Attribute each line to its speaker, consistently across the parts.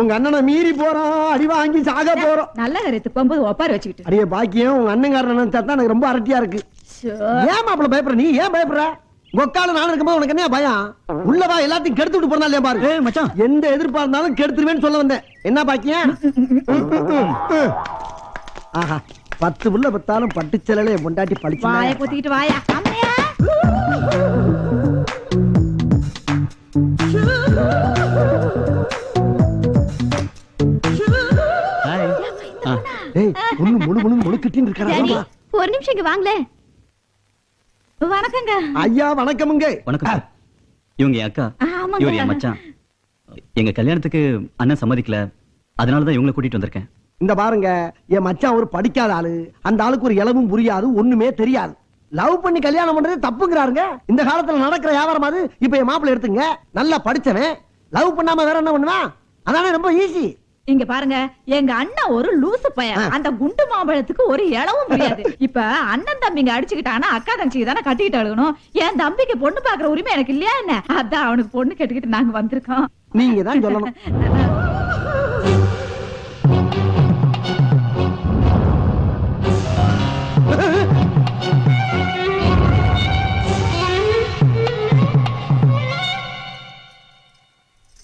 Speaker 1: உங்க அண்ணனை மீறி போறோம் அடி வாங்கி சாக போறோம்.
Speaker 2: நல்ல காரியத்துக்கு போகும்போது ஒப்பாரி வச்சுக்கிட்டு.
Speaker 1: அடியே பாக்கியம் உங்க அண்ணங்காரன் தான் எனக்கு ரொம்ப அரட்டியா இருக்கு. ஏன் மாப்பிள பயப்படுற? நீ ஏன் பயப்படுற? ஒக்கால நான் இருக்கும்போது உனக்கு என்ன பயம்? உள்ளவா எல்லாத்தையும் கெடுத்து விட்டு போறா இல்லையா பாரு.
Speaker 3: ஏய் மச்சான்.
Speaker 1: எந்த எதிர்ப்பா இருந்தாலும் கெடுத்துருவேன்னு சொல்ல வந்தேன். என்ன பாக்கியம்? ஆஹா பத்து புள்ள பத்தாலும் பட்டுச்சலையில என் பொண்டாட்டி
Speaker 2: வாய
Speaker 1: பழிச்சு
Speaker 2: குத்திக்கிட்டு வாயா. அம்மையா.
Speaker 1: ஏய் முழு முழு முழு இருக்கிறா
Speaker 4: ஒரு நிமிஷம் இங்க வாங்களே.
Speaker 2: வணக்கங்க.
Speaker 1: ஐயா வணக்கமுங்க.
Speaker 3: வணக்கம் இவங்க என் அக்கா.
Speaker 2: ஆமாங்க.
Speaker 3: இவர் என் மச்சான். எங்க கல்யாணத்துக்கு அண்ணன் சம்மதிக்கல. அதனால தான் இவங்களை கூட்டிட்டு வந்திருக்கேன்.
Speaker 1: இந்த பாருங்க என் மச்சான் ஒரு படிக்காத ஆளு. அந்த ஆளுக்கு ஒரு இளவும் புரியாது ஒண்ணுமே தெரியாது. லவ் பண்ணி கல்யாணம் பண்றது தப்புங்கிறாருங்க. இந்த காலத்துல நடக்கிற வியாபாரம் அது. இப்ப என் மாப்பிள்ளை எடுத்துங்க. நல்லா படிச்சவன். லவ் பண்ணாம வேற என்ன பண்ணுவான்? அதானே ரொம்ப ஈஸி
Speaker 2: இங்க பாருங்க எங்க அண்ணன் ஒரு லூசு பையன். அந்த குண்டு மாம்பழத்துக்கு ஒரு இளவும் முடியாது இப்ப அண்ணன் தம்பிங்க அடிச்சுக்கிட்டானா அக்கா தங்கச்சிக்கு தானே கட்டிக்கிட்டு அழுகணும்? என் தம்பிக்கு பொண்ணு பாக்குற உரிமை எனக்கு இல்லையா என்ன? அதான் அவனுக்கு பொண்ணு கேட்டுக்கிட்டு நாங்க வந்திருக்கோம்.
Speaker 1: நீங்க தான் சொல்லணும்.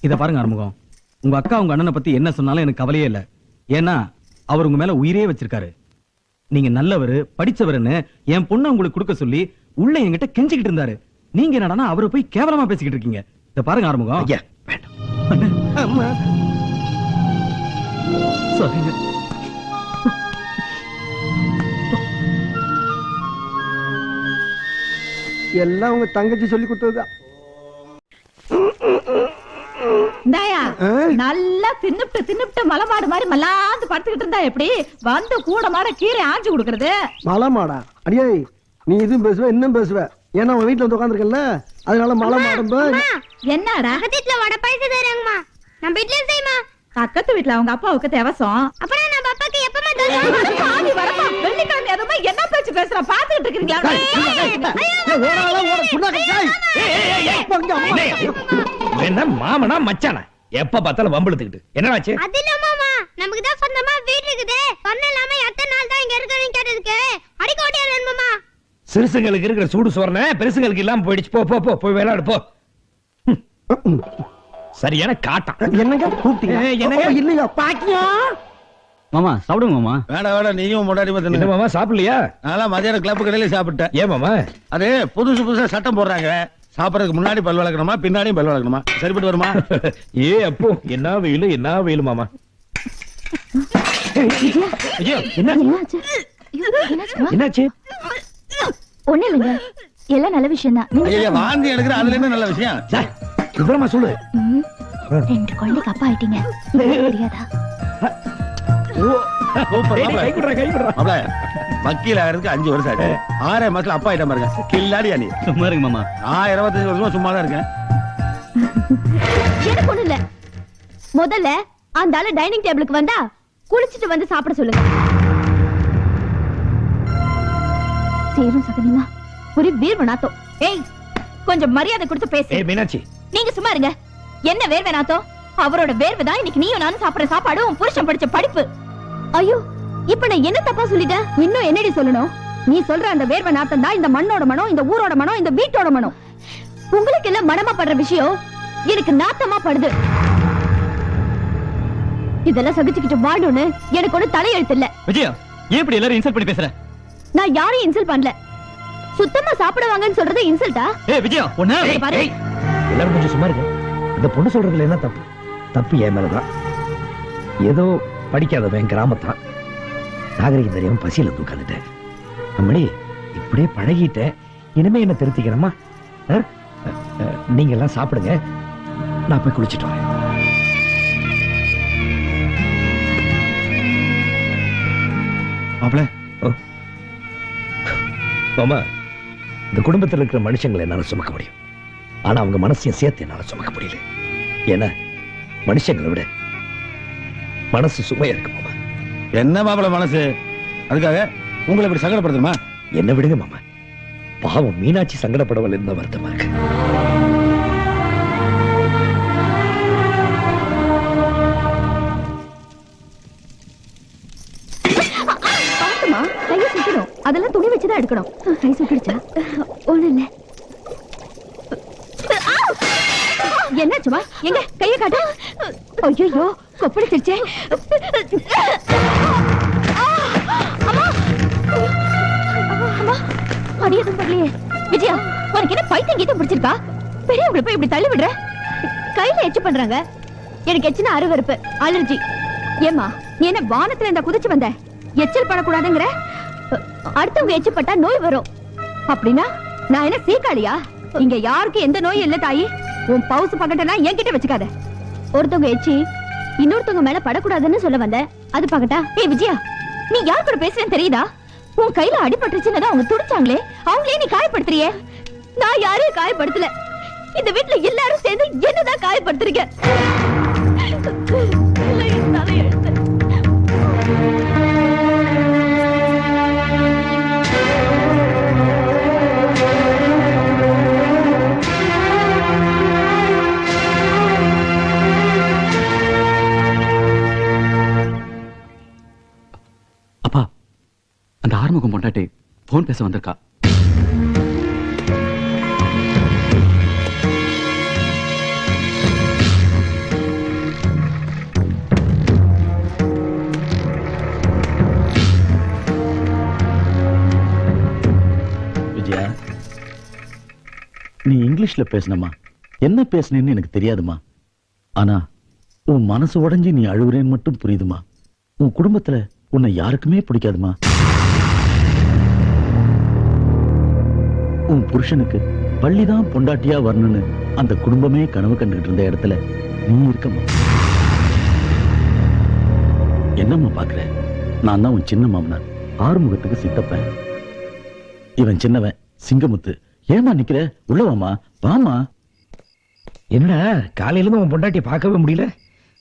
Speaker 5: இத பாருங்க ஆறுமுகம். உங்க அக்கா உங்க அண்ணனை பத்தி என்ன சொன்னாலும் எனக்கு கவலையே இல்ல. ஏன்னா அவர் உங்க மேல உயிரே வச்சிருக்காரு. நீங்க நல்லவரு படிச்சவருன்னு என் பொண்ணை உங்களுக்கு கொடுக்க சொல்லி உள்ள என்கிட்ட கெஞ்சிக்கிட்டு இருந்தாரு. நீங்க என்னடான்னா அவரை போய் கேவலமா பேசிக்கிட்டு இருக்கீங்க. இத பாருங்க
Speaker 1: ஐயா வேண்டாம். அம்மா.
Speaker 5: சரிங்க
Speaker 1: எல்லாம் உங்க தங்கச்சி சொல்லி கொடுத்ததுதான்.
Speaker 2: இந்தாயா? நல்லா தின்னுப்ட்டு தின்னுப்ட்டு மலமாடு மாதிரி மல்லாந்து படுத்துக்கிட்டு இருந்தா எப்படி வந்து கூட மாட கீரை ஆஞ்சு கொடுக்கறது
Speaker 1: மலை மாடா அடியே நீ இதுவும் பேசுவ இன்னும் பேசுவ ஏன்னா உன் வீட்டுல வந்து உட்காந்துருக்கல அதனால மலை மாடும்ப
Speaker 2: என்னடா
Speaker 4: பக்கத்துல வடை பாயசம் தராங்கம்மா நம்ம வீட்லயும் செய்யுமா
Speaker 2: பக்கத்து வீட்டுல அவங்க அப்பாவுக்கு தேவசம்
Speaker 4: அப்புறம் நம்ம அப்பாக்கு எப்பமா
Speaker 2: பாவி வரப்பா வெள்ளிக்கிழமை அதுமா என்ன பேச்சு பேசுற பாத்துக்கிட்டு இருக்கீங்களா
Speaker 6: என்ன மாமனா மச்சானா? எப்ப பார்த்தாலும் வம்பிழுத்துக்கிட்டு. என்னடாச்சு?
Speaker 4: அது இல்ல மாமா. நமக்கு தான் சொந்தமா வீடு இருக்குது. சொன்ன இல்லாம எத்தனை நாள் தான் இங்க இருக்கணும் கேட்டதுக்கு. அடிக்க ஓட்டியா மாமா?
Speaker 6: சிறுசுங்களுக்கு இருக்கிற சூடு சோறன பெருசுங்களுக்கு இல்லாம போயிடுச்சு. போ போ போ போய் விளையாடு போ. சரியான காட்டம்.
Speaker 1: என்னங்க? கூப்பிட்டீங்க?
Speaker 6: என்னங்க?
Speaker 1: இல்லையா? பாக்கியம்
Speaker 5: மாமா சாப்பிடுங்க மாமா.
Speaker 7: வேணாம் வேணாம் நீயும் முன்னாடி
Speaker 6: என்ன மாமா சாப்பிடலையா?
Speaker 7: நான் மதியானம் கிளப்பு கடையில சாப்பிட்டேன்.
Speaker 6: ஏன் மாமா?
Speaker 7: அது புதுசு புதுசா சட்டம் போடுறாங்க. சாப்பிடறதுக்கு முன்னாடி பல் வளர்க்கணுமா பின்னாடியும் பல் வளர்க்கணுமா? சரிப்பட்டு வருமா?
Speaker 6: ஏ அப்போ என்ன வெயிலு என்ன வெயிலு மாமா? என்னாச்சு?
Speaker 4: ஒண்ணு இல்லைங்க. எல்லாம் நல்ல விஷயம் தான்
Speaker 7: வாந்தி எடுக்கிற அதுல என்ன நல்ல விஷயம்?
Speaker 6: விவரமா சொல்லு.
Speaker 4: ரெண்டு குழந்தைக்கு அப்பா ஆயிட்டீங்க. தெரியாதா?
Speaker 7: வக்கீல் ஆகிறதுக்கு அஞ்சு வருஷம் ஆச்சு. ஆறே மாசத்துல அப்பா ஆயிட்டா பாருங்க. கில்லாடியா நீ.
Speaker 5: சும்மா இருங்க மாமா.
Speaker 7: நான் இருபத்தஞ்சு வருஷமா சும்மா தான் இருக்கேன்.
Speaker 4: எனக்கு ஒண்ணு இல்ல. முதல்ல அந்த ஆளு டைனிங் டேபிளுக்கு வந்தா குளிச்சிட்டு வந்து சாப்பிட சொல்லுங்க. சேரும் சகனிமா ஒரு வீர் நாத்தம்.
Speaker 2: ஏய் கொஞ்சம் மரியாதை கொடுத்து பேசு.
Speaker 6: ஏய் மீனாட்சி.
Speaker 4: நீங்க சும்மா இருங்க. என்ன வேர்வை நாத்தம்? அவரோட வேர்வை தான் இன்னைக்கு நீயும் நானும் சாப்பிடுற சாப்பாடு உன் புருஷன் படிச்ச படிப்பு. ஐயோ இப்ப நான் என்ன தப்பா சொல்லிட்டேன் இன்னும் என்னடி சொல்லணும்? நீ சொல்ற அந்த வேர்வை நாத்தம் தான் இந்த மண்ணோட மனம் இந்த ஊரோட மனம் இந்த வீட்டோட மனம். உங்களுக்கு எல்லாம் மனமா படுற விஷயம் எனக்கு நாத்தமா படுது. இதெல்லாம் சகிச்சுக்கிட்டு வாழணும்னு எனக்கு ஒண்ணு தலையெழுத்து இல்ல
Speaker 5: விஜயா ஏன் இப்படி எல்லாரும் இன்சல்ட் பண்ணி பேசுற?
Speaker 4: நான் யாரையும் இன்சல்ட் பண்ணல. சுத்தமா சாப்பிடுவாங்கன்னு சொல்றது இன்சல்ட்டா
Speaker 5: ஏய் விஜயா ஒண்ணு
Speaker 6: ஏய், எல்லாரும் கொஞ்சம் சும்மா இருங்க. இந்த பொண்ணு சொல்றதுல என்ன தப்பு? தப்பு என் மேலதான். ஏதோ படிக்காதவன் கிராமத்தான். நாகரிகம் தெரியாம பசியில உட்காந்துட்டேன். அம்மணி இப்படியே பழகிட்டேன் இனிமே என்ன திருத்திக்கிறமா நீங்க எல்லாம் சாப்பிடுங்க. நான் போய் குளிச்சிட்டு வரேன்.
Speaker 5: மாப்பிள.
Speaker 6: மாமா இந்த குடும்பத்துல இருக்கிற மனுஷங்களை என்னால சுமக்க முடியும். ஆனா அவங்க மனசையும் சேர்த்து என்னால சுமக்க முடியல. ஏன்னா மனுஷங்களை விட மனசு சுமையா இருக்கு மாமா
Speaker 7: என்ன மாப்பிள மனசு? அதுக்காக உங்களை இப்படி சங்கடப்படுத்தணுமா?
Speaker 6: என்ன விடுங்க மாமா. பாவம் மீனாட்சி சங்கடப்படவல் இருந்த வருத்தமா இருக்கு.
Speaker 8: பார்த்துமா கையை அதெல்லாம் துணி வச்சு தான் எடுக்கணும். கை சுட்டுடுச்சா? ஒண்ணும் இல்ல. என்னாச்சுமா? எங்க? கையை காட்டு. ஐயோ கொப்பளிச்சிருச்சே அம்மா. அம்மா எதுவும் பண்ணலையே விஜயா உனக்கு என்ன பைத்தியம் கீதம் பிடிச்சிருக்கா? பெரியவங்களை போய் இப்படி தள்ளி விடுற கையில எச்சு பண்றாங்க. எனக்கு எச்சுனா அருவருப்பு அலர்ஜி. ஏமா நீ என்ன வானத்துல இருந்தா குதிச்சு வந்த? எச்சல் படக்கூடாதுங்கிற? அடுத்தவங்க எச்சப்பட்டா நோய் வரும். அப்படின்னா நான் என்ன சீக்காளியா? இங்க யாருக்கும் எந்த நோயும் இல்ல தாயி. உன் பவுசு பக்கட்டெல்லாம் என்கிட்ட வச்சுக்காத. ஒருத்தவங்க எச்சி இன்னொருத்தவங்க மேல படக்கூடாதுன்னு சொல்ல வந்த. அது பாக்கட்டா ஏ விஜயா நீ யார் கூட பேசுறேன்னு தெரியுதா? உன் கையில அடிபட்டுருச்சுன்னு அவங்க துடிச்சாங்களே அவங்களே நீ காயப்படுத்துறிய? நான் யாரையும் காயப்படுத்தல. இந்த வீட்டுல எல்லாரும் சேர்ந்து என்னதான் காயப்படுத்துறீங்க?
Speaker 9: அந்த ஆறுமுகம் பொண்டாட்டி போன் பேச வந்திருக்கா.
Speaker 10: விஜயா நீ இங்கிலீஷ்ல பேசினமா என்ன பேசுனேன்னு எனக்கு தெரியாதுமா ஆனா உன் மனசு உடைஞ்சு நீ அழுகுறேன்னு மட்டும் புரியுதுமா உன் குடும்பத்துல உன்னை யாருக்குமே பிடிக்காதுமா உன் புருஷனுக்கு பள்ளிதான் பொண்டாட்டியா வரணும்னு அந்த குடும்பமே கனவு கண்டுகிட்டு இருந்த இடத்துல நீ இருக்கமா என்னம்மா பாக்குற? நான் தான் உன் சின்ன மாமனார். ஆறுமுகத்துக்கு சித்தப்பேன். இவன் சின்னவன் சிங்கமுத்து. ஏமா நிக்கிற? உள்ளவாமா வாமா
Speaker 6: என்ன காலையில இருந்து உன் பொண்டாட்டியை பார்க்கவே முடியல?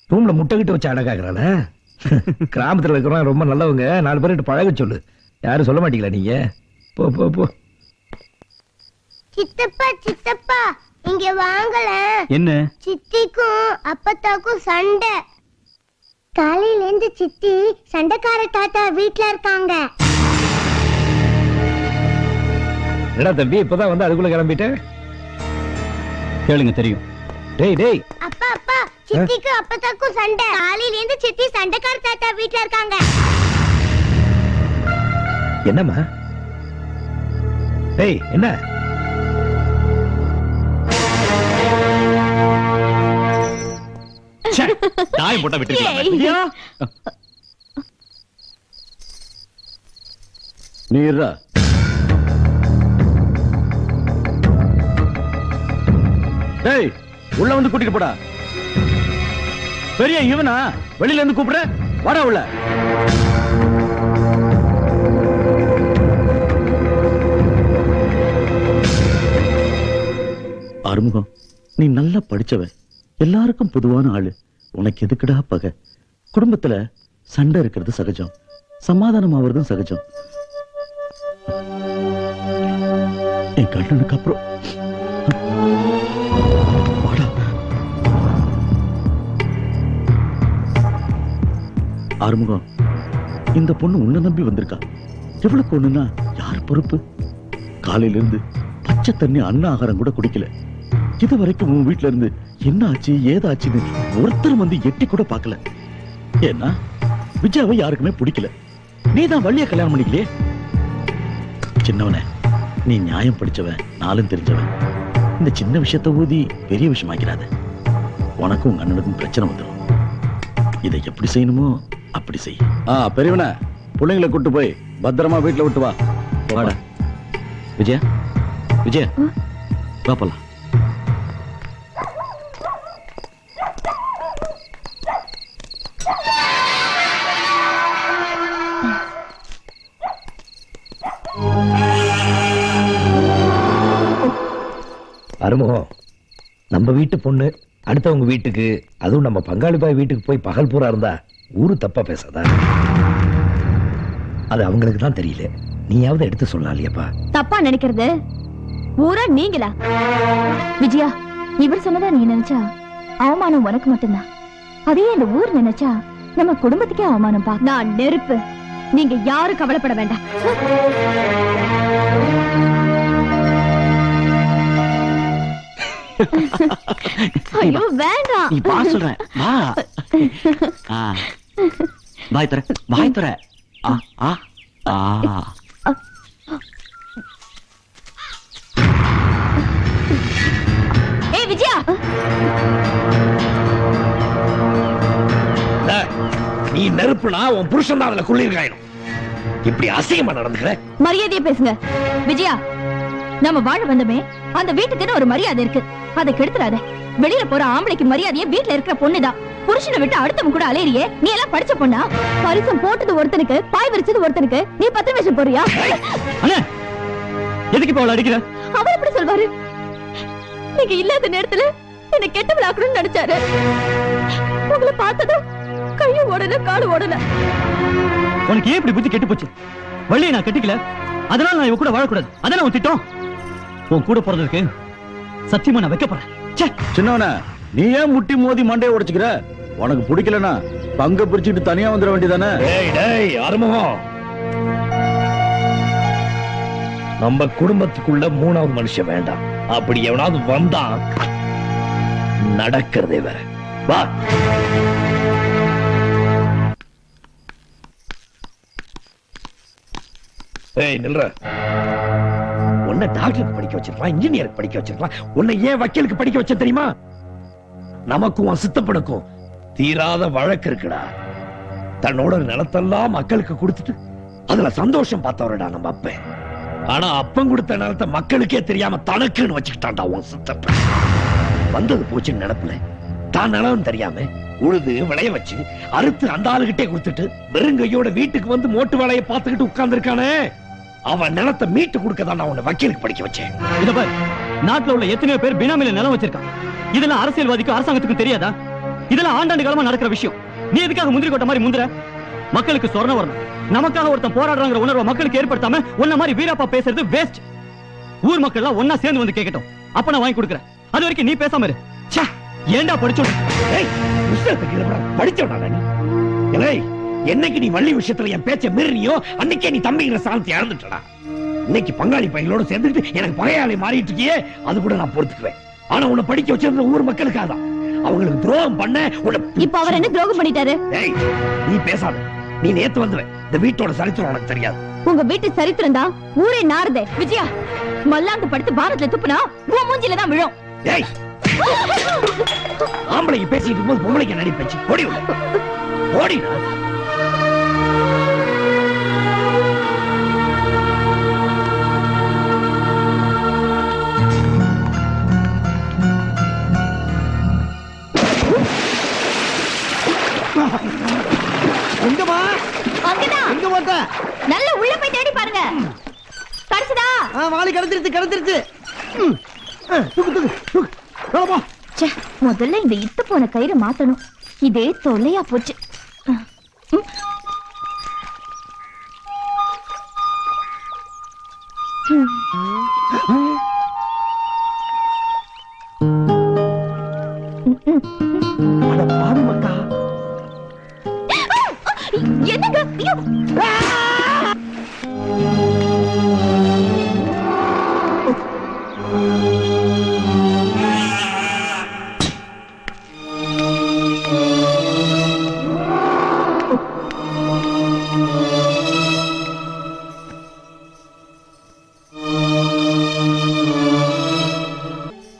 Speaker 6: ரூம்ல முட்டை கிட்ட வச்சு அடக்காக்குறாள கிராமத்துல இருக்கிறவன் ரொம்ப நல்லவங்க. நாலு பேர்கிட்ட பழக சொல்லு. யாரும் சொல்ல மாட்டீங்களா நீங்க? போ போ போ.
Speaker 11: சித்தப்பா சித்தப்பா இங்க வாங்கல.
Speaker 9: என்ன?
Speaker 11: சித்திக்கும் அப்பத்தாக்கும் சண்டை. காலையில இருந்து சித்தி சண்டைக்கார தாத்தா வீட்ல இருக்காங்க.
Speaker 6: என்னடா தம்பி இப்பதான் வந்து அதுக்குள்ள கிளம்பிட்டேன்
Speaker 9: கேளுங்க தெரியும்.
Speaker 6: டேய் டேய்.
Speaker 11: அப்பா அப்பா சித்திக்கும் அப்பத்தாக்கும் சண்டை. காலையில இருந்து சித்தி சண்டைக்கார தாத்தா வீட்ல இருக்காங்க.
Speaker 6: என்னம்மா? டேய் என்ன?
Speaker 9: தாயம் போட்டா விட்டுருக்கலாம்
Speaker 10: நீ இருடா. டேய் உள்ள வந்து கூட்டிட்டு போடா. பெரிய இவனா? வெளியில இருந்து கூப்பிடுற வாடா உள்ள. அறுமுகம் நீ நல்லா படிச்சவ எல்லாருக்கும் பொதுவான ஆளு. உனக்கு எதுக்குடா பகை? குடும்பத்துல சண்டை இருக்கிறது சகஜம். சமாதானம் ஆவறதும் சகஜம். என் கண்ணனுக்கு அப்புறம். ஆறுமுகம் இந்த பொண்ணு உன்னை நம்பி வந்திருக்கா. எவ்வளவு ஒண்ணுன்னா யார் பொறுப்பு? காலையில இருந்து பச்சை தண்ணி அன்ன ஆகாரம் கூட குடிக்கல. இது வரைக்கும் உன் வீட்டுல இருந்து என்ன ஆச்சு ஏதாச்சுன்னு ஒருத்தர் வந்து எட்டி கூட பார்க்கல. ஏன்னா விஜயாவை யாருக்குமே பிடிக்கல. நீதான் வள்ளிய கல்யாணம் பண்ணிக்கலையே? சின்னவனே நீ நியாயம் படிச்சவன் நாளும் தெரிஞ்சவன். இந்த சின்ன விஷயத்தை ஊதி பெரிய விஷயமாக்கிறாத உனக்கும் உங்க அண்ணனுக்கும் பிரச்சனை வந்துடும் இதை எப்படி செய்யணுமோ அப்படி செய். ஆ பெரியவன பிள்ளைங்களை கூட்டு போய் பத்திரமா வீட்டுல விட்டு வா.
Speaker 9: வாடா. விஜயா விஜயா வா போலாம்.
Speaker 6: நம்ம வீட்டு பொண்ணு அடுத்தவங்க வீட்டுக்கு அதுவும் நம்ம பங்காளி பாய் வீட்டுக்கு போய் பகல் பூரா இருந்தா ஊரு தப்பா பேசாதா? அது அவங்களுக்கு தான் தெரியல. நீயாவது எடுத்து சொல்லலாம்
Speaker 8: தப்பா நினைக்கிறது? ஊரா நீங்களா? விஜயா இவர் சொன்னதா நீ நினைச்சா அவமானம் உனக்கு மட்டும்தான். அதே இந்த ஊர் நினைச்சா நம்ம குடும்பத்துக்கே அவமானம் பா. நான் நெருப்பு. நீங்க யாரும் கவலைப்பட வேண்டாம். ஐயோ வேண்டாம்.
Speaker 9: நீ பா சொல்றேன். வா. ஆ. வாய் தர வாய் தர ஆ ஆ ஆ.
Speaker 8: ஏய் விஜயா.
Speaker 6: நீ நெருப்புனா உன் புருஷன் தான் அதுல குளிர்காயணும். இப்படி அசிங்கமா நடந்துக்கிற?
Speaker 8: மரியாதையா பேசுங்க. விஜயா நம்ம வாழ வந்தமே அந்த வீட்டுக்குன்னு ஒரு மரியாதை இருக்கு. அதை கெடுத்துறாத. வெளியில போற ஆம்பளைக்கு மரியாதையே வீட்ல இருக்கிற பொண்ணுதான். புருஷனை விட்டு அடுத்தவங்க கூட அலையறியே. நீ எல்லாம் படிச்ச பொண்ணா? பரிசம் போட்டது ஒருத்தனுக்கு பாய் விரிச்சது ஒருத்தனுக்கு. நீ பத்து நிமிஷம் போறியா
Speaker 3: எதுக்கு இப்ப அவளை அடிக்கிற?
Speaker 8: அவர் எப்படி சொல்வாரு? நீங்க இல்லாத நேரத்துல என்ன கெட்ட விளாக்கணும்னு நினைச்சாரு. உங்களை பார்த்ததும் கையும் ஓடல காலு ஓடல.
Speaker 3: உனக்கு ஏன் இப்படி புத்தி கெட்டு போச்சு? வள்ளியை நான் கட்டிக்கல. அதனால நான் இவ கூட வாழக்கூடாது. அதானே உன் திட்டம்? உன் கூட போறதுக்கு சத்தியமா நான் வைக்கப்படுறேன். ச்சே!
Speaker 10: சின்னவன நீ ஏன் முட்டி மோதி மண்டையை உடைச்சுக்கிற? உனக்கு பிடிக்கலனா பங்க பிரிச்சுட்டு தனியா வந்துட வேண்டியதானே?
Speaker 6: டேய் டேய் அருமகம் நம்ம குடும்பத்துக்குள்ள மூணாவது மனுஷன் வேண்டாம். அப்படி எவனாவது வந்தா நடக்கிறதே வேற. வா. ஏய் நில்ற. உன்னை டாக்டருக்கு படிக்க வச்சிருக்கலாம் இன்ஜினியருக்கு படிக்க வச்சிருக்கலாம். உன்னை ஏன் வக்கீலுக்கு படிக்க வச்ச தெரியுமா? நமக்கும் அசுத்தப்படுக்கும் தீராத வழக்கு இருக்குடா. தன்னோட நிலத்தெல்லாம் மக்களுக்கு கொடுத்துட்டு அதுல சந்தோஷம் பார்த்தவரடா நம்ம அப்ப ஆனா அப்பன் கொடுத்த நிலத்தை மக்களுக்கே தெரியாம தனக்குன்னு வச்சுக்கிட்டான்டா உன் சித்தப்ப வந்தது போச்சுன்னு நினப்புல. தான் நிலம் தெரியாம உழுது விளைய வச்சு அறுத்து அந்த ஆளுகிட்டே கொடுத்துட்டு வெறுங்கையோட வீட்டுக்கு வந்து மோட்டு வேலையை பார்த்துக்கிட்டு உட்கார்ந்திருக்கானே. அவன் நிலத்தை மீட்டு கொடுக்க தான் நான் உன்னை வக்கீலுக்கு படிக்க வச்சேன்.
Speaker 3: இத பாரு நாட்டுல உள்ள எத்தனையோ பேர் பினாமில நிலம் வச்சிருக்கான் இதெல்லாம் அரசியல்வாதிக்கும் அரசாங்கத்துக்கும் தெரியாதா? இதெல்லாம் ஆண்டாண்டு காலமா நடக்கிற விஷயம். நீ எதுக்காக முந்திரி கொட்ட மாதிரி முந்திர மக்களுக்கு சொர்ணம் வரணும். நமக்காக ஒருத்தன் போராடுறாங்கிற உணர்வை மக்களுக்கு ஏற்படுத்தாம உன்ன மாதிரி வீராப்பா பேசுறது வேஸ்ட் ஊர் மக்கள் எல்லாம் ஒன்னா சேர்ந்து வந்து கேட்கட்டும் அப்ப நான் வாங்கி கொடுக்குறேன். அது வரைக்கும் நீ பேசாம இரு. ஏன்டா படிச்சோம்?
Speaker 6: ஏய், புஸ்தகத்துக்கு கீழே போடா. படிச்சவனா நீ. என்னைக்கு நீ வள்ளி விஷயத்துல என் பேச்ச மீறினியோ அன்னைக்கே நீ தம்பிங்கிற சாந்தத்தை இழந்துட்டடா இன்னைக்கு பங்காளி பையங்களோட சேர்ந்துட்டு எனக்கு பகையாளி மாறிட்டு இருக்கியே அது கூட நான் பொறுத்துக்குவேன். ஆனா உன்னை படிக்க வச்சிருந்த ஊர் மக்களுக்காக தான். அவங்களுக்கு துரோகம் பண்ண உன்னை
Speaker 8: இப்ப அவர் என்ன துரோகம் பண்ணிட்டாரு?
Speaker 6: நீ பேசாத. நீ நேத்து வந்துவ இந்த வீட்டோட சரித்திரம் உனக்கு தெரியாது.
Speaker 8: உங்க வீட்டு சரித்திரம் தான் ஊரே நாறுதே. விஜயா மல்லாந்து படுத்து பாரத்ல துப்புனா உன் மூஞ்சில தான் விழும்.
Speaker 6: ஏய் ஆம்பளைங்க பேசிட்டு இருக்கும்போது பொம்பளைக்கு நடிப்பச்சு. ஓடி உள்ள.
Speaker 1: எங்க போட்ட
Speaker 8: நல்ல உள்ள போய் தேடி பாருங்க. கிடைச்சதா?
Speaker 1: ஆ, வாளி கிடைச்சிருச்சு கிடைச்சிருச்சு. தூக்கு தூக்கு தூக்கு. மேல போ.
Speaker 8: ச்சே, முதல்ல இந்த இத்து போன கயிறை மாத்தணும். இதே தொல்லையா போச்சு. ம்.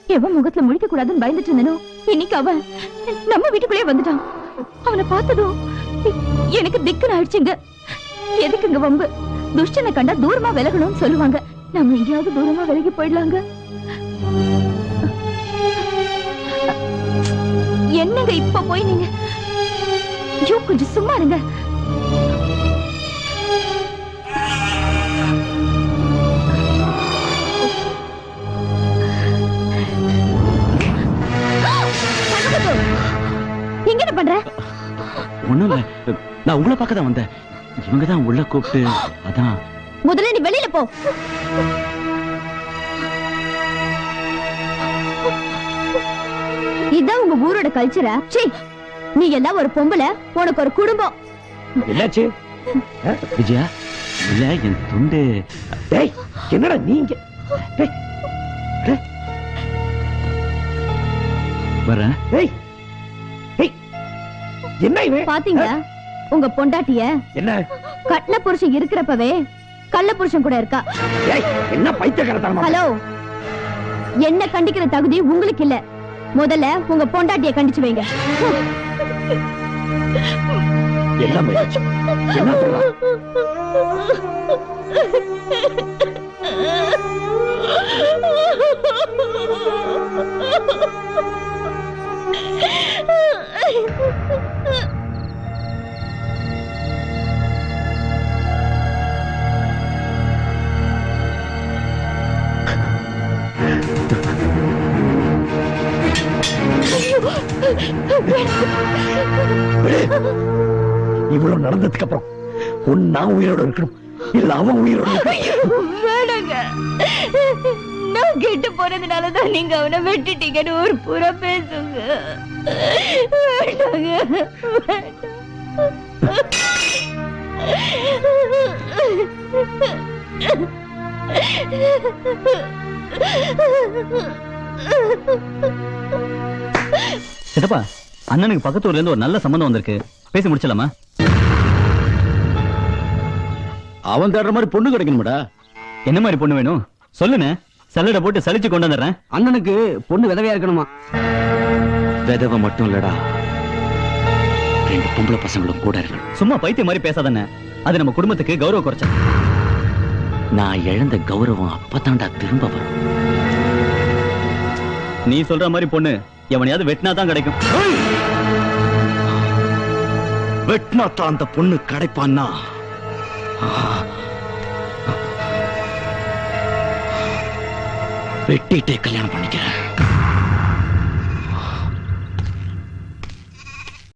Speaker 8: எவன் முகத்துல முழிக்க கூடாதுன்னு பயந்துட்டு இருந்தனோ? இன்னைக்கு அவன் நம்ம வீட்டுக்குள்ளே வந்துட்டான். அவனை பார்த்ததும் எனக்கு திக்குன்னு ஆயிடுச்சுங்க. எதுக்குங்க வம்பு? துஷ்டனை கண்டா தூரமா விலகணும்னு சொல்லுவாங்க. நம்ம எங்கேயாவது தூரமா விலகி போயிடலாங்க. என்னங்க இப்ப போய் நீங்க? ஐயோ கொஞ்சம் சும்மா இருங்க.
Speaker 9: நான் உங்களை பார்க்க தான் வந்தேன். இவங்க தான் உள்ள கூப்பிட்டு அதான்.
Speaker 8: முதல்ல நீ வெளியில போ. இதான் உங்க ஊரோட கல்ச்சரா சீ நீ எல்லாம் ஒரு பொம்பளை உனக்கு ஒரு குடும்பம்.
Speaker 6: என்னாச்சு?
Speaker 3: விஜயா இல்ல என் துண்டு.
Speaker 6: டேய் என்னடா நீங்க டேய்
Speaker 3: வரேன்.
Speaker 6: டேய் டேய் என்ன இவன்
Speaker 4: பாத்தீங்களா? உங்க பொண்டாட்டிய
Speaker 6: என்ன?
Speaker 4: கட்டின புருஷன் இருக்கிறப்பவே கள்ள புருஷன் கூட இருக்கா?
Speaker 6: என்ன பைத்தியக்காரத்தனமா
Speaker 4: ஹலோ. என்ன கண்டிக்கிற தகுதி உங்களுக்கு இல்ல. முதல்ல உங்க பொண்டாட்டிய கண்டிச்சு வைங்க.
Speaker 6: முயற்சி என்ன சொல்றா? இவ்வளவு நடந்ததுக்கு அப்புறம் உன் நான் உயிரோட இருக்கணும். இல்ல அவன் உயிரோட
Speaker 4: வேணாங்க. நான் கெட்டு போறதுனாலதான் நீங்க அவனை வெட்டிட்டீங்கன்னு ஒரு புறம் பேசுங்க வேண்டாங்க
Speaker 3: சித்தப்பா அண்ணனுக்கு பக்கத்து ஊர்ல இருந்து ஒரு நல்ல சம்பந்தம் வந்திருக்கு. பேசி முடிச்சலாமா
Speaker 10: அவன் தேடுற மாதிரி பொண்ணு கிடைக்கணும்டா.
Speaker 3: என்ன மாதிரி பொண்ணு வேணும்? சொல்லுண்ணே. சல்லடை போட்டு சலிச்சு கொண்டு வந்துடுறேன்.
Speaker 12: அண்ணனுக்கு பொண்ணு விதவையா இருக்கணுமா?
Speaker 3: விதவை மட்டும் இல்லடா. ரெண்டு பொம்பளை பசங்களும் கூட இருக்கணும். சும்மா பைத்தியம் மாதிரி பேசாதானே அது நம்ம குடும்பத்துக்கு கௌரவ குறைச்ச. நான் இழந்த கௌரவம் அப்பதான்டா திரும்ப வரும். நீ சொல்ற மாதிரி பொண்ணு எவனையாவது வெட்டினா தான் கிடைக்கும்.
Speaker 10: வெட்னாத்தான் அந்த பொண்ணு கிடைப்பான்னா
Speaker 3: வெட்டிட்டே கல்யாணம் பண்ணிக்கிறேன்.